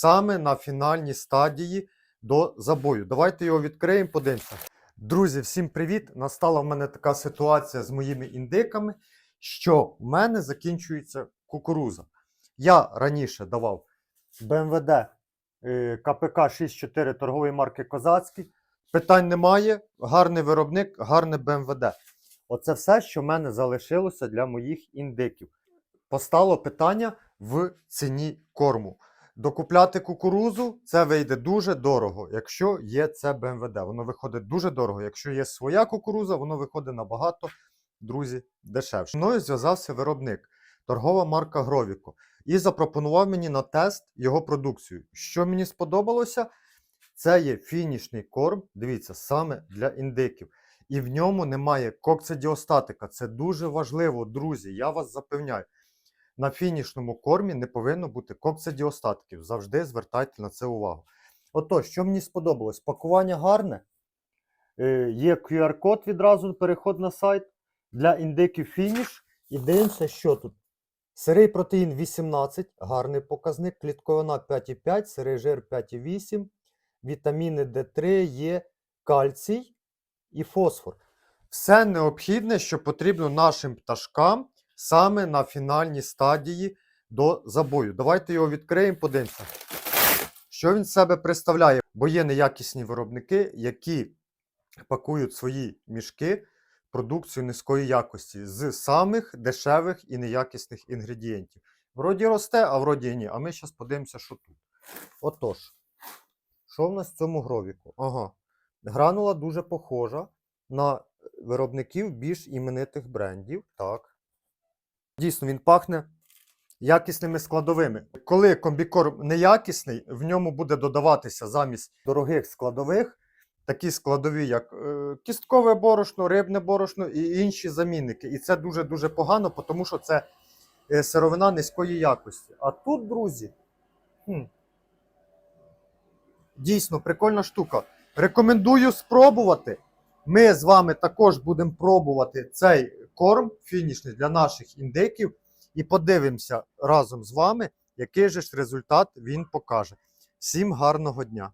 саме на фінальній стадії до забою. Давайте його відкриємо, подивимося. Друзі, всім привіт! Настала в мене така ситуація з моїми індиками, що в мене закінчується кукуруза. Я раніше давав БМВД КПК 64 торгової марки Козацький. Питань немає. Гарний виробник, гарне БМВД. Оце все, що в мене залишилося для моїх індиків. Постало питання в ціні корму. Докупляти кукурузу це вийде дуже дорого, якщо є це БМВД. Воно виходить дуже дорого. Якщо є своя кукуруза, воно виходить набагато, друзі, дешевше. Мною зв'язався виробник, торгова марка Гровіко, і запропонував мені на тест його продукцію. Що мені сподобалося, це є фінішний корм, дивіться, саме для індиків. І в ньому немає коксидіостатика. Це дуже важливо, друзі. Я вас запевняю. На фінішному кормі не повинно бути коксидіостатиків. Завжди звертайте на це увагу. Отож, що мені сподобалось? Пакування гарне. Е, Є QR-код відразу переход на сайт. Для індиків фініш. І дивимося, що тут. Сирий протеїн 18, гарний показник, клітковина 5,5, сирий жир 5,8, вітаміни D3, є кальцій і фосфор. Все необхідне, що потрібно нашим пташкам саме на фінальній стадії до забою. Давайте його відкриємо, подивимося. Що він себе представляє? Бо є неякісні виробники, які пакують свої мішки продукцію низької якості з самих дешевих і неякісних інгредієнтів. Вроді росте, а вроді ні. А ми зараз подивимося, що тут. Отож, що в нас в цьому гровіку? Ага. Гранула дуже похожа на виробників більш іменитих брендів. Так. Дійсно, він пахне якісними складовими. Коли комбікорм неякісний, в ньому буде додаватися замість дорогих складових такі складові, як е, кісткове борошно, рибне борошно і інші замінники. І це дуже-дуже погано, тому що це е, сировина низької якості. А тут, друзі, хм, дійсно прикольна штука. Рекомендую спробувати. Ми з вами також будемо пробувати цей корм фінішний для наших індиків і подивимося разом з вами, який же ж результат він покаже. Всім гарного дня!